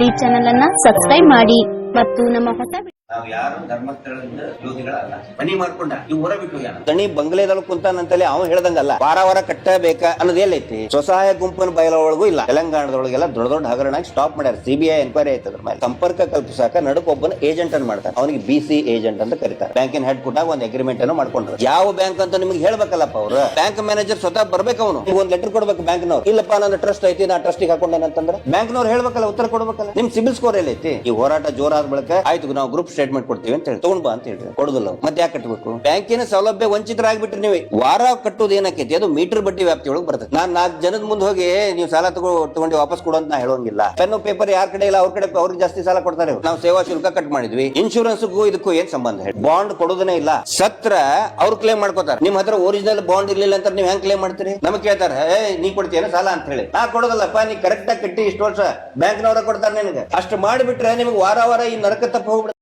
ಈ ಚಾನೆಲ್ ಅನ್ನ ಸಬ್ಸ್ಕ್ರೈಬ್ ಮಾಡಿ ಮತ್ತು ನಮ್ಮ ಹೊಸ ಯಾರು ಧರ್ಮಸ್ಥಳದಿಂದ ಮನಿ ಮಾಡ್ಕೊಂಡ ಇವ್ ಹೊರ ಬಿಟ್ಟು ಗಣಿ ಬಂಗ್ಲೆದಲ್ಲಿ ಕುಂತಾನಂತಲೇ ಅವ ಹೇಳ್ದಂಗಲ್ಲ, ವಾರ ವಾರ ಕಟ್ಟಬೇಕ ಅನ್ನೋದು ಎಲ್ಲೈತಿ. ಸ್ವಸಹಾಯ ಗುಂಪಿನ ಬಯಲೊಳಗೂ ಇಲ್ಲ. ತೆಲಂಗಾಣದೊಳಗೆಲ್ಲ ದೊಡ್ಡ ದೊಡ್ಡ ಹಗರಣ ಸ್ಟಾಪ್ ಮಾಡ್ಯಾರ. ಸಿಬಿಐ ಎನ್ಕ್ವೈರಿ ಆಯ್ತದ ಮೇಲೆ. ಸಂಪರ್ಕ ಕಲ್ಪಿಸಾಕ ನಡುಕ್ ಒಬ್ಬನ ಏಜೆಂಟ್ ಅನ್ನು ಮಾಡ್ತಾರೆ. ಅವನಿಗೆ ಬಿ ಸಿ ಏಜೆಂಟ್ ಅಂತ ಕರೀತಾರೆ. ಬ್ಯಾಂಕಿನ ಹೆಡ್ ಕೊಟ್ಟಾಗ ಒಂದು ಅಗ್ರಿಮೆಂಟ್ ಅನ್ನು ಮಾಡ್ಕೊಂಡ್ರು. ಯಾವ ಬ್ಯಾಂಕ್ ಅಂತ ನಿಮ್ಗೆ ಹೇಳ್ಬೇಕಲ್ಲಪ್ಪ ಅವ್ರು. ಬ್ಯಾಂಕ್ ಮ್ಯಾನೇಜರ್ ಸ್ವತಃ ಬರ್ಬೇಕು ಅವನು. ಒಂದ್ ಲೆಟರ್ ಕೊಡ್ಬೇಕು ಬ್ಯಾಂಕ್ನವ್ರು. ಇಲ್ಲಪ್ಪ ನನ್ನ ಟ್ರಸ್ಟ್ ಐತಿ, ನಾ ಟ್ರಸ್ಟಿಗೆ ಹಾಕೊಂಡೇನಂತಂದ್ರೆ. ಬ್ಯಾಂಕ್ನವ್ರು ಹೇಳ್ಬೇಕಲ್ಲ, ಉತ್ತರ ಕೊಡ್ಬೇಕಲ್ಲ. ನಿಮ್ ಸಿಬಿಲ್ ಸ್ಕೋರ್ ಎಲ್ಲೈತಿ? ಈ ಹೋರಾಟ ಜೋರಾದ ಬಳಿಕ ಆಯ್ತು, ನಾವು ಗ್ರೂಪ್ ಸ್ಟೇಟ್ಮೆಂಟ್ ಕೊಡ್ತೀವಿ ಅಂತ ಹೇಳಿ. ತಗೊಂಡ್ ಬಾ ಅಂತ ಹೇಳಿ ಕೊಡುದಿಲ್ಲ. ಮತ್ತೆ ಯಾಕೆ ಕಟ್ಟಬೇಕು ಬ್ಯಾಂಕಿನ ಸೌಲಭ್ಯ ವಂಚಿತರಾಗ್ಬಿಟ್ರಿ ನೀವು. ವಾರ ಕಟ್ಟೋದು ಏನಕ್ಕೈತಿ ಅದು ಮೀಟರ್ ಬಡ್ಡಿ ವ್ಯಾಪ್ತಿಯೊಳಗೆ ಬರ್ತದೆ ನಾನ್ ನಾಲ್ಕು ಜನದ ಮುಂದೆ ಹೋಗಿ ನೀವು ಸಾಲ ತಗೋ ತಗೊಂಡು ವಾಪಸ್ ಕೊಡು ಅಂತ ನಾ ಹೇಳೋಂಗಿಲ್ಲ. ಪೆನ್ ಪೇಪರ್ ಯಾರ ಕಡೆ ಇಲ್ಲ, ಅವ್ರ ಕಡೆ ಅವ್ರಿಗೆ ಜಾಸ್ತಿ ಸಾಲ ಕೊಡ್ತಾರೆ. ನಾವು ಸೇವಾ ಶುಲ್ಕ ಕಟ್ ಮಾಡಿದ್ವಿ. ಇನ್ಶೂರೆನ್ಸ್ಗೂ ಇದಕ್ಕೂ ಏನ್ ಸಂಬಂಧ ಹೇಳಿ? ಬಾಂಡ್ ಕೊಡೋದನೇ ಇಲ್ಲ. ಸತ್ರ ಅವ್ರು ಕ್ಲೇಮ್ ಮಾಡ್ಕೋತಾರೆ. ನಿಮ್ ಹತ್ರ ಒರಿಜಿನಲ್ ಬಾಂಡ್ ಇರ್ಲಿಲ್ಲ ಅಂತ ನೀವು ಹೆಂಗ್ ಕ್ಲೇಮ್ ಮಾಡ್ತೀರಿ? ನಮಗೆ ಕೇಳ್ತಾರೆ, ಏ, ನೀ ಕೊಡ್ತೀಯ ಸಾಲ? ಅಂತ ಹೇಳಿ. ನಾ ಕೊಡೋದಲ್ಲಪ್ಪ, ನೀ ಕರೆಕ್ಟ್ ಆಗಿ ಕಟ್ಟಿ ಇಷ್ಟು ವರ್ಷ ಬ್ಯಾಂಕ್ನವ್ರ ಕೊಡ್ತಾರೆ ನಿನಗೆ. ಅಷ್ಟು ಮಾಡಿಬಿಟ್ರೆ ನಿಮ್ಗೆ ವಾರ ವಾರ ಈ ನರಕ ತಪ್ಪ ಹೋಗ್ಬಿಡ